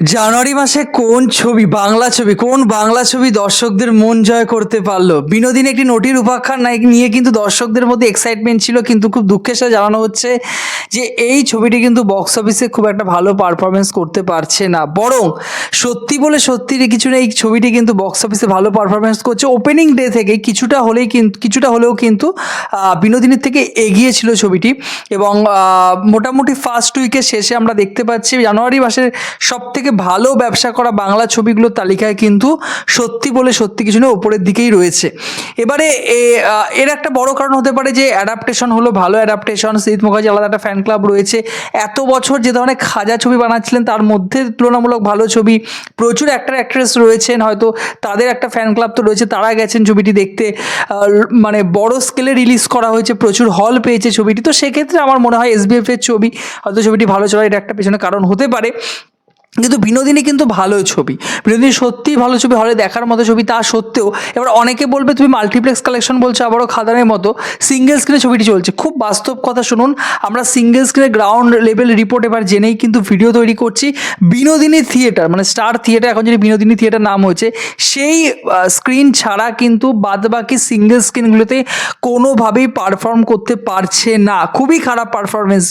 জানুয়ারি মাসে কোন ছবি, বাংলা ছবি, কোন বাংলা ছবি দর্শকদের মন জয় করতে পারল? বিনোদিনী একটি নটির উপাখ্যান নিয়ে কিন্তু দর্শকদের মধ্যে এক্সাইটমেন্ট ছিল, কিন্তু খুব দুঃখের সাথে জানানো হচ্ছে যে এই ছবিটি কিন্তু বক্স অফিসে খুব একটা ভালো পারফরমেন্স করতে পারছে না। বরং সত্যি বলে সত্যি কিছু নেই এই ছবিটি কিন্তু বক্স অফিসে ভালো পারফরমেন্স করছে। ওপেনিং ডে থেকে কিছুটা হলেই কিন্তু কিছুটা হলেও কিন্তু বিনোদিনীর থেকে এগিয়ে ছিল ছবিটি। এবং মোটামুটি ফার্স্ট উইকের শেষে আমরা দেখতে পাচ্ছি, জানুয়ারি মাসের সব থেকে ভালো ব্যবসা করা বাংলা ছবিগুলোর তালিকায় কিন্তু সত্যি বলে সত্যি কিছু না ওপরের দিকেই রয়েছে। এবারে এর একটা বড় কারণ হতে পারে যে অ্যাডাপ্টেশন হলো, ভালো অ্যাডাপ্টেশন শীত মুখার্জি আলাদা একটা ফ্যান ক্লাব রয়েছে। এত বছর যে ধরনের খাজা ছবি বানাচ্ছিলেন, তার মধ্যে তুলনামূলক ভালো ছবি, প্রচুর অ্যাক্টর অ্যাক্ট্রেস রয়েছেন, হয়তো তাদের একটা ফ্যান ক্লাব তো রয়েছে, তারা গেছেন ছবিটি দেখতে। মানে বড় স্কেলে রিলিজ করা হয়েছে, প্রচুর হল পেয়েছে ছবিটি। তো সেক্ষেত্রে আমার মনে হয় এসবিএফ ছবি, হয়তো ছবিটি ভালো চলার এটা একটা পেছনে কারণ হতে পারে। কিন্তু বিনোদিনী কিন্তু ভালো ছবি। বিনোদিনী সত্যিই ভালো ছবি, হলে দেখার মতো ছবি, তা সত্ত্বেও এবার অনেকে বলবে, তুমি মাল্টিপ্লেক্স কালেকশন বলছো, আবারও খাদানের মতো। সিঙ্গেল স্ক্রিনে ছবিটি চলছে। খুব বাস্তব কথা শুনুন, আমরা সিঙ্গেল স্ক্রিনে গ্রাউন্ড লেভেল রিপোর্ট এবার জেনেই কিন্তু ভিডিও তৈরি করছি। বিনোদিনী থিয়েটার মানে স্টার থিয়েটার এখন যদি বিনোদিনী থিয়েটার নাম হয়েছে, সেই স্ক্রিন ছাড়া কিন্তু বাদবাকি সিঙ্গেল স্ক্রিনগুলোতে কোনোভাবেই পারফর্ম করতে পারছে না। খুবই খারাপ পারফরমেন্স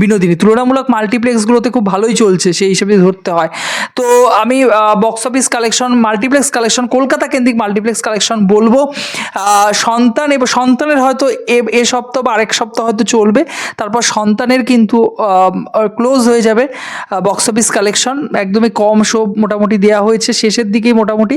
বিনোদিনী। তুলনামূলক মাল্টিপ্লেক্সগুলোতে খুব ভালোই চলছে, সেই হিসেবে ধরতে হয়। তো আমি box office collection multiplex collection Kolkata কেন্দ্রিক মাল্টিপ্লেক্স কালেকশন বলব। সন্তান এবং সন্তানের হয়তো এ সপ্তাহ বা আরেক সপ্তাহ হয়তো চলবে। তারপর সন্তানের কিন্তু ক্লোজ হয়ে যাবে বক্স অফিস কালেকশন একদমই কম শো মোটামুটি দেওয়া হয়েছে। শেষের দিকেই মোটামুটি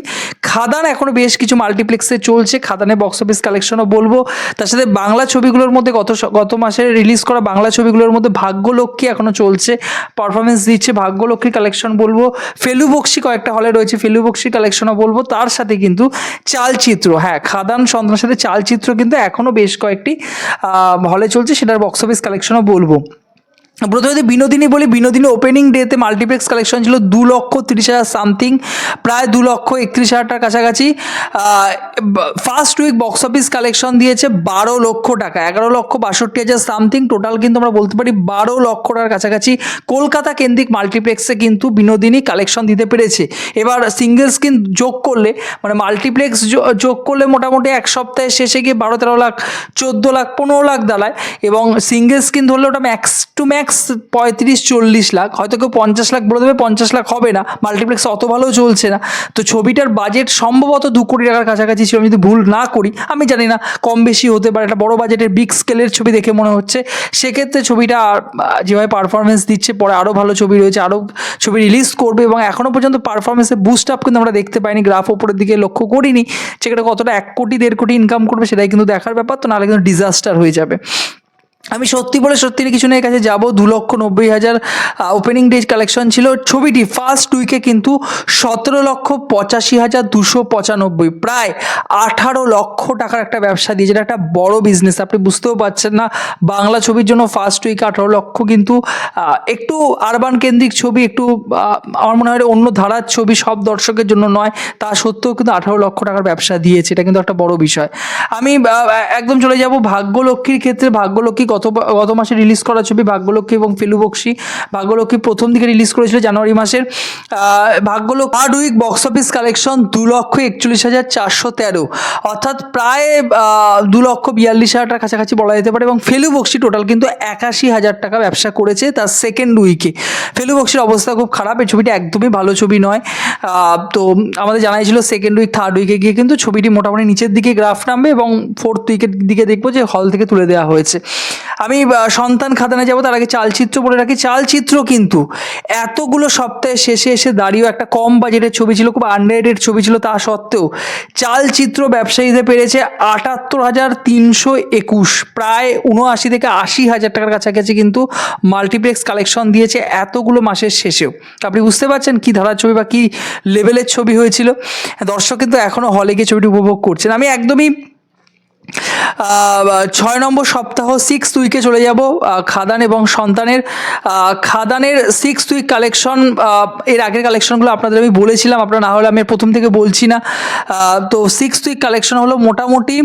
খাদান এখনও বেশ কিছু মাল্টিপ্লেক্সে চলছে। খাদানে বক্স অফিস কালেকশনও বলব। তার সাথে বাংলা ছবিগুলোর মধ্যে গত গত মাসে রিলিজ করা বাংলা ছবিগুলোর মধ্যে ভাগ্যলক্ষ্মী এখনও চলছে। পারফরমেন্স দিচ্ছে ভাগ্যলক্ষ্মী কালেকশন বলব। ফেলু বক্সি কয়েকটা হলে রয়েছে, ফেলু বক্সি কালেকশনও বলব। তার সাথে কিন্তু চালচিত্র হ্যাঁ খাদান সন্ত্রাসের সাথে চালচিত্র কিন্তু এখনও বেশ কয়েকটি হলে চলছে, সেটার বক্স অফিস কালেকশনও বলব। প্রথমে যদি বিনোদিনী বলি, বিনোদিনী ওপেনিং ডেতে মাল্টিপ্লেক্স কালেকশন ছিল দু লক্ষ তিরিশ হাজার সামথিং প্রায় দু লক্ষ একত্রিশ হাজারটার কাছাকাছি। First week box office collection দিয়েছে বারো লক্ষ টাকা, এগারো লক্ষ বাষট্টি হাজার সামথিং টোটাল কিন্তু আমরা বলতে পারি বারো লক্ষ টাকার কাছাকাছি। কলকাতা কেন্দ্রিক মাল্টিপ্লেক্সে কিন্তু বিনোদিনী কালেকশন দিতে পেরেছে। এবার সিঙ্গেল স্ক্রিন যোগ করলে মানে মাল্টিপ্লেক্স যোগ করলে মোটামুটি এক সপ্তাহের শেষে গিয়ে বারো তেরো লাখ, চোদ্দ লাখ, পনেরো লাখ দাঁড়ায়। এবং সিঙ্গেল স্ক্রিন ধরলে ওটা ম্যাক্স টু ম্যাক্স পঁয়ত্রিশ, চল্লিশ লাখ। হয়তো কেউ পঞ্চাশ লাখ বলে দেবে, পঞ্চাশ লাখ হবে না। মাল্টিপ্লেক্স অত ভালো চলছে না। তো ছবিটার বাজেট সম্ভবত দু কোটি টাকার কাছাকাছি ছিল। আমি যদি ভুল না করি, আমি জানি না, কম বেশি হতে পারে। একটা বড় বাজেটের বিগ স্কেলের ছবি দেখে মনে হচ্ছে। সেক্ষেত্রে ছবিটা যেভাবে পারফরমেন্স দিচ্ছে, পরে আরও ভালো ছবি রয়েছে আরও ছবি রিলিজ করবে এবং এখনও পর্যন্ত পারফরমেন্সে বুস্ট আপ কিন্তু আমরা দেখতে পাইনি। গ্রাফ ওপরের দিকে লক্ষ্য করিনি সেটা কতটা এক কোটি, দেড় কোটি ইনকাম করবে, সেটাই কিন্তু দেখার ব্যাপার। তো নাহলে কিন্তু ডিজাস্টার হয়ে যাবে। আমি সত্যি বলে সত্যি কিছু নেই কাছে যাব। দু লক্ষ নব্বই হাজার ওপেনিং ডেজ কালেকশন ছিল। ছবিটি ফার্স্ট উইকে কিন্তু সতেরো লক্ষ পঁচাশি হাজার দুশো পঁচানব্বই, প্রায় আঠারো লক্ষ টাকার একটা ব্যবসা দিয়ে যেটা একটা বড় বিজনেস আপনি বুঝতেও পারছেন না। বাংলা ছবির জন্য ফার্স্ট উইকে আঠারো লক্ষ কিন্তু একটু আরবান কেন্দ্রিক ছবি, একটু আমার মনে হয় অন্য ধারার ছবি সব দর্শকের জন্য নয়। তা সত্ত্বেও কিন্তু আঠারো লক্ষ টাকার ব্যবসা দিয়েছে। এটা কিন্তু একটা বড় বিষয়। আমি একদম চলে যাব ভাগ্যলক্ষ্মীর ক্ষেত্রে। ভাগ্যলক্ষ্মী গত গত মাসে রিলিজ করা ছবি ভাগ্যলক্ষ্মী এবং ফেলু বক্সি। ভাগ্যলক্ষ্মী প্রথম দিকে রিলিজ করেছিল জানুয়ারি মাসের Bhagyalakshmi third week box office collection দু লক্ষ একচল্লিশ হাজার চারশো তেরো। অর্থাৎ প্রায় দু লক্ষ বিয়াল্লিশ হাজার কাছাকাছি বলা যেতে পারে এবং ফেলু বক্সি টোটাল কিন্তু একাশি হাজার টাকা ব্যবসা করেছে তার সেকেন্ড উইকে ফেলু বক্সির অবস্থা খুব খারাপ এই ছবিটা একদমই ভালো ছবি নয়। তো আমাদের জানাই ছিল সেকেন্ড উইক থার্ড উইকে গিয়ে কিন্তু ছবিটি মোটামুটি নিচের দিকে গ্রাফ নামবে এবং ফোর্থ উইকের দিকে দেখব যে হল থেকে তুলে দেওয়া হয়েছে। আমি সন্তান খাদানে যাব, তার আগে চালচিত্র বলে রাখি। চালচিত্র কিন্তু এতগুলো সপ্তাহে শেষে এসে দাঁড়িয়েও একটা কম বাজেটের ছবি ছিল, খুব আন্ডারেটেড ছবি ছিল তা সত্ত্বেও। চালচিত্র ব্যবসায়ীদের পেরেছে আটাত্তর হাজার তিনশো একুশ, প্রায় উনআশি থেকে আশি হাজার টাকার কাছাকাছি কিন্তু মাল্টিপ্লেক্স কালেকশন দিয়েছে এতগুলো মাসের শেষেও। আপনি বুঝতে পারছেন কি ধারার ছবি বা কি লেভেলের ছবি হয়েছিল? দর্শক কিন্তু এখনও হলে গিয়ে ছবিটি উপভোগ করছেন। আমি একদমই ছয় নম্বর সপ্তাহ সিক্স উইকে চলে যাব খাদান এবং সন্তানের। খাদানের সিক্স উইক কালেকশন এর আগের কালেকশনগুলো আপনাদের আমি বলেছিলাম, আপনারা না হলে আমি প্রথম থেকে বলছি না। তো সিক্স উইক কালেকশন হলো মোটামুটি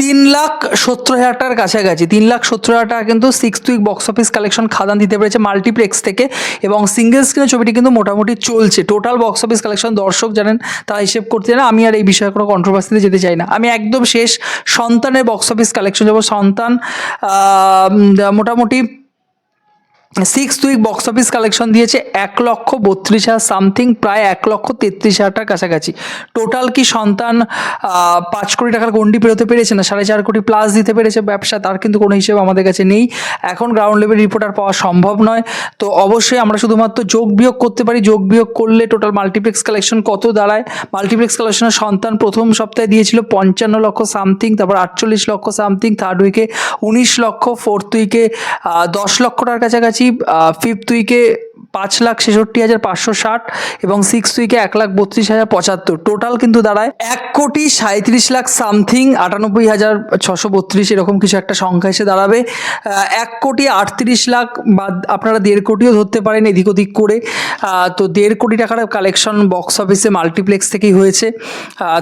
তিন লাখ সত্তর হাজার টাকার কাছাকাছি, তিন লাখ সত্তর হাজার টাকা কিন্তু six week box office collection Khadaan দিতে পেরেছে মাল্টিপ্লেক্স থেকে এবং সিঙ্গেল স্ক্রিনের ছবিটি কিন্তু মোটামুটি চলছে। টোটাল বক্স অফিস কালেকশন দর্শক জানেন, তারা হিসেব করতে না, আমি আর এই বিষয়ে কোনো কন্ট্রোভার্সিতে যেতে চাই না। আমি একদম শেষ সন্তানের বক্স অফিস কালেকশন যাব। সন্তান মোটামুটি six week box office collection দিয়েছে এক লক্ষ বত্রিশ হাজার সামথিং প্রায় এক লক্ষ তেত্রিশ হাজার কাছাকাছি। টোটাল কি সন্তান পাঁচ কোটি টাকার গন্ডি পেরোতে পেরেছে না? সাড়ে চার কোটি প্লাস দিতে পেরেছে ব্যবসা, তার কিন্তু কোনো হিসেবে আমাদের কাছে নেই। এখন গ্রাউন্ড লেভেল রিপোর্ট আর পাওয়া সম্ভব নয়। তো অবশ্যই আমরা শুধুমাত্র যোগ বিয়োগ করতে পারি। যোগ বিয়োগ করলে টোটাল মাল্টিপ্লেক্স কালেকশন কত দাঁড়ায়? মাল্টিপ্লেক্স কালেকশনের সন্তান প্রথম সপ্তাহে দিয়েছিল পঞ্চান্ন লক্ষ সামথিং তারপর আটচল্লিশ লক্ষ সামথিং থার্ড উইকে উনিশ লক্ষ ফোর্থ উইকে দশ লক্ষ টাকার কাছাকাছি। ফিফথ উইকে পাঁচ লাখ ছেষট্টি হাজার পাঁচশো ষাট এবং সিক্স উইকে এক লাখ বত্রিশ হাজার পঁচাত্তর। টোটাল কিন্তু দাঁড়ায় এক কোটি সাঁত্রিশ লাখ সামথিং আটানব্বই হাজার ছশো বত্রিশ এরকম কিছু একটা সংখ্যা এসে দাঁড়াবে। এক কোটি আটত্রিশ লাখ বা আপনারা দেড় কোটিও ধরতে পারেন এদিক ওদিক করে। তো দেড় কোটি টাকার কালেকশন বক্স অফিসে মাল্টিপ্লেক্স থেকেই হয়েছে।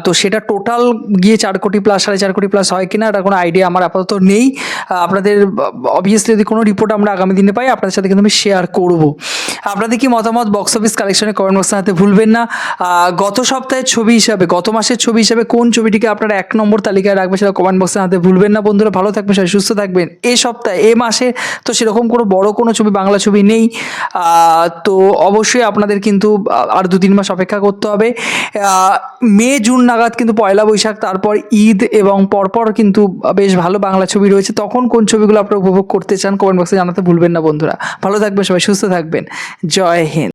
তো সেটা টোটাল গিয়ে চার কোটি প্লাস সাড়ে চার কোটি প্লাস হয় কিনা এটা কোনো আইডিয়া আমার আপাতত নেই। আপনাদের অবভিয়াসলি যদি কোনো রিপোর্ট আমরা আগামী দিনে পাই, আপনাদের সাথে কিন্তু আমি শেয়ার করব। আপনাদের কি মতামত? বক্স অফিস কালেকশনে কমেন্ট বক্সে হাতে ভুলবেন না। গত সপ্তাহের ছবি হিসাবে, গত মাসের ছবি হিসাবে কোন ছবিটিকে আপনারা এক নম্বর তালিকায় রাখবেন সেটা কমেন্ট বক্সে হাতে ভুলবেন না। বন্ধুরা, ভালো থাকবেন, সবাই সুস্থ থাকবেন। এ সপ্তাহে, এ মাসে তো সেরকম কোনো বড় কোনো ছবি, বাংলা ছবি নেই। তো অবশ্যই আপনাদের কিন্তু আর দু তিন মাস অপেক্ষা করতে হবে। মে, জুন নাগাদ কিন্তু পয়লা বৈশাখ, তারপর ঈদ এবং পরপর কিন্তু বেশ ভালো বাংলা ছবি রয়েছে। তখন কোন ছবিগুলো আপনারা উপভোগ করতে চান কমেন্ট বক্সে জানাতে ভুলবেন না বন্ধুরা। ভালো থাকবেন, সবাই সুস্থ থাকবেন। জয় হিন্দ